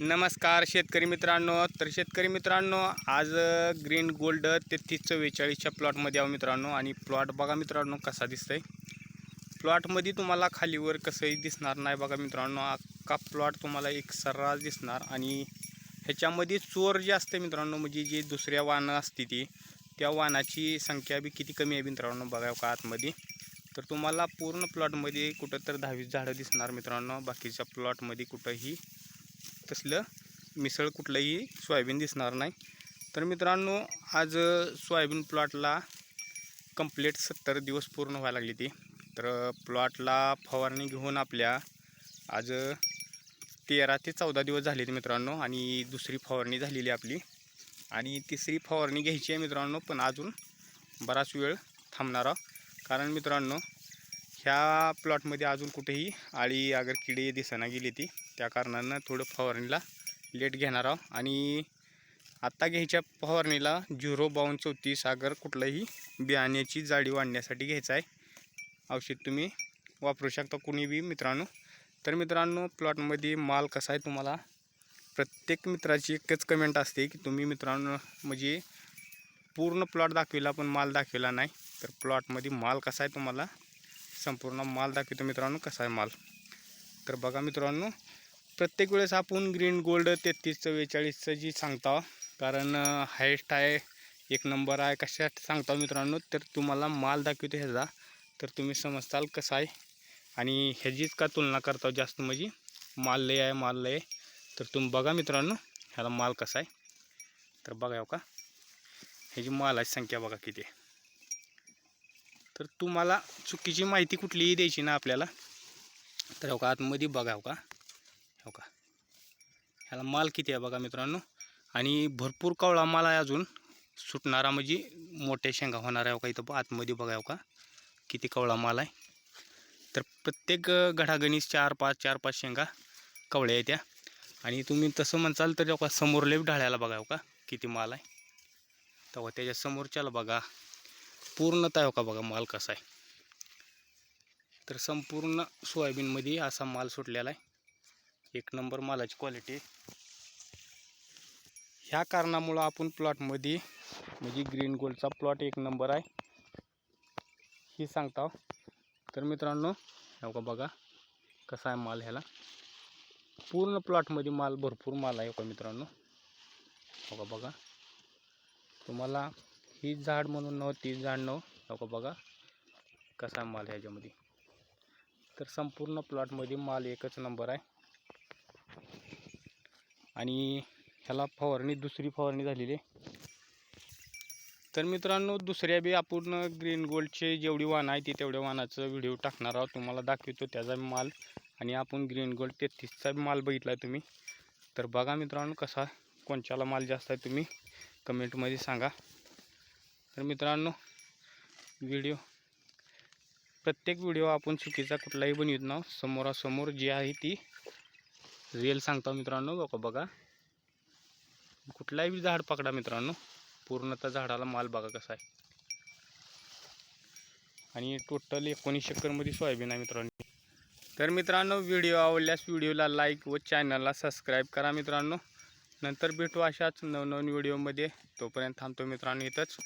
नमस्कार शेतकरी मित्रांनो. तर शेतकरी मित्रांनो आज ग्रीन गोल्ड तेहतीस चव्वेचाळीसच्या प्लॉटमध्ये आहो मित्रांनो. आणि प्लॉट बघा मित्रांनो कसा दिसतंय. प्लॉटमध्ये तुम्हाला खालीवर कसंही दिसणार नाही बघा मित्रांनो. अख्खा प्लॉट तुम्हाला एक सर्रास दिसणार. आणि ह्याच्यामध्ये चोर जे असते मित्रांनो म्हणजे जी दुसऱ्या वाहनं असते ती त्या वाहनाची संख्या बी किती कमी आहे मित्रांनो बघा का आतमध्ये. तर तुम्हाला पूर्ण प्लॉटमध्ये कुठं तर दहावीस झाडं दिसणार मित्रांनो. बाकीच्या प्लॉटमध्ये कुठंही तसलं मिसळ कुठलंही सोयाबीन दिसणार नाही. तर मित्रांनो आज सोयाबीन प्लॉटला कंप्लीट सत्तर दिवस पूर्ण व्हायला लागली ती. तर प्लॉटला फवारणी घेऊन आपल्या आज तेरा ते चौदा दिवस झाले ते मित्रांनो आणि दुसरी फवारणी झालेली आपली. आणि तिसरी फवारणी घ्यायची आहे मित्रांनो पण अजून बराच वेळ थांबणार आहोत. कारण मित्रांनो ह्या प्लॉटमध्ये अजून कुठेही आळी अगर किडी दिसना गेली ती. त्या कारणानं थोडं फवारणीला लेट घेणार आहोत. आणि आत्ता घ्यायच्या फवारणीला झिरो बावन्न चौतीस अगर कुठलंही बियाण्याची जाडी वाढण्यासाठी घ्यायचं आहे. औषध तुम्ही वापरू शकता कुणी बी मित्रांनो. तर मित्रांनो प्लॉटमध्ये माल कसा आहे तुम्हाला? प्रत्येक मित्राची एकच कमेंट असते की तुम्ही मित्रांनो म्हणजे पूर्ण प्लॉट दाखविला पण माल दाखविला नाही. तर प्लॉटमध्ये माल कसा आहे तुम्हाला? संपूर्ण माल दाखवतो मित्रांनो कसा आहे माल. तर बघा मित्रांनो प्रत्येक वेळेस आपण ग्रीन गोल्ड तेहतीस चव्वेचाळीसचं जी सांगता कारण हायस्ट आहे एक नंबर आहे कशासाठी सांगता मित्रांनो तर तुम्हाला माल दाखवतो ह्याचा. तर तुम्ही समजताल कसा आहे. आणि ह्याचीच का तुलना करता हो जास्त म्हणजे माल लय आहे माल लय तर तुम्ही बघा मित्रांनो ह्याला माल कसा आहे. तर बघा हो का. ह्याची मालाची संख्या बघा किती आहे. तर तुम्हाला चुकीची माहिती कुठलीही द्यायची ना आपल्याला. तर हो का आतमध्ये बघा हो का. हो का. ह्याला माल किती आहे बघा मित्रांनो. आणि भरपूर कवळा माल आहे अजून. सुटणारा म्हणजे मोठ्या शेंगा होणार आहे हो का इथं आतमध्ये बघा हो का. किती कवळा माल आहे. तर प्रत्येक घडागणीस चार पाच चार पाच शेंगा कवळ्या आहेत त्या. आणि तुम्ही तसं म्हणसाल तर हो का समोरले ढाळ्याला बघा हो का किती माल आहे. तेव्हा हो, त्याच्यासमोरच्याला बघा. पूर्णतः हो का बघा माल कसा आहे. तर संपूर्ण सोयाबीनमध्ये असा माल सुटलेला आहे. एक नंबर मालाची क्वालिटी ह्या कारणामुळं आपण प्लॉटमध्ये म्हणजे ग्रीन गोल्डचा प्लॉट एक नंबर आहे. ही सांगता. तर मित्रांनो हो का बघा कसा आहे माल ह्याला. पूर्ण प्लॉटमध्ये माल भरपूर माल आहे हो का मित्रांनो. हो का बघा. तुम्हाला ही झाड म्हणून नव ती झाड नव नको बघा. कसा माल ह्याच्यामध्ये. तर संपूर्ण प्लॉटमध्ये माल एकच नंबर आहे. आणि ह्याला फवारणी दुसरी फवारणी झालेली आहे. तर मित्रांनो दुसऱ्या बी आपण ग्रीन गोल्डचे जेवढी वाहन आहे ती तेवढ्या वाहनाचं व्हिडिओ टाकणार आहोत. तुम्हाला दाखवतो त्याचा माल. आणि आपण ग्रीन गोल्ड तेहतीसचा माल बघितला आहे तुम्ही. तर बघा मित्रांनो कसा कोणच्याला माल जास्त आहे तुम्ही कमेंटमध्ये सांगा. तर मित्रांनो व्हिडिओ प्रत्येक व्हिडिओ आपण चुकीचा कुठलाही बनवित ना समोरासमोर जी आहे ती रिअल सांगतो मित्रांनो. बघा बघा. कुठलाही झाड पकडा मित्रांनो. पूर्णतः झाडाला माल बघा कसा आहे. आणि टोटल एकोणीस एकरमध्ये सोयाबीन आहे मित्रांनो. तर मित्रांनो व्हिडिओ आवडल्यास व्हिडिओला लाईक व चॅनलला सबस्क्राईब करा मित्रांनो. नंतर भेटू अशाच नवनवीन व्हिडिओमध्ये तोपर्यंत थांबतो मित्रांनो इथंच.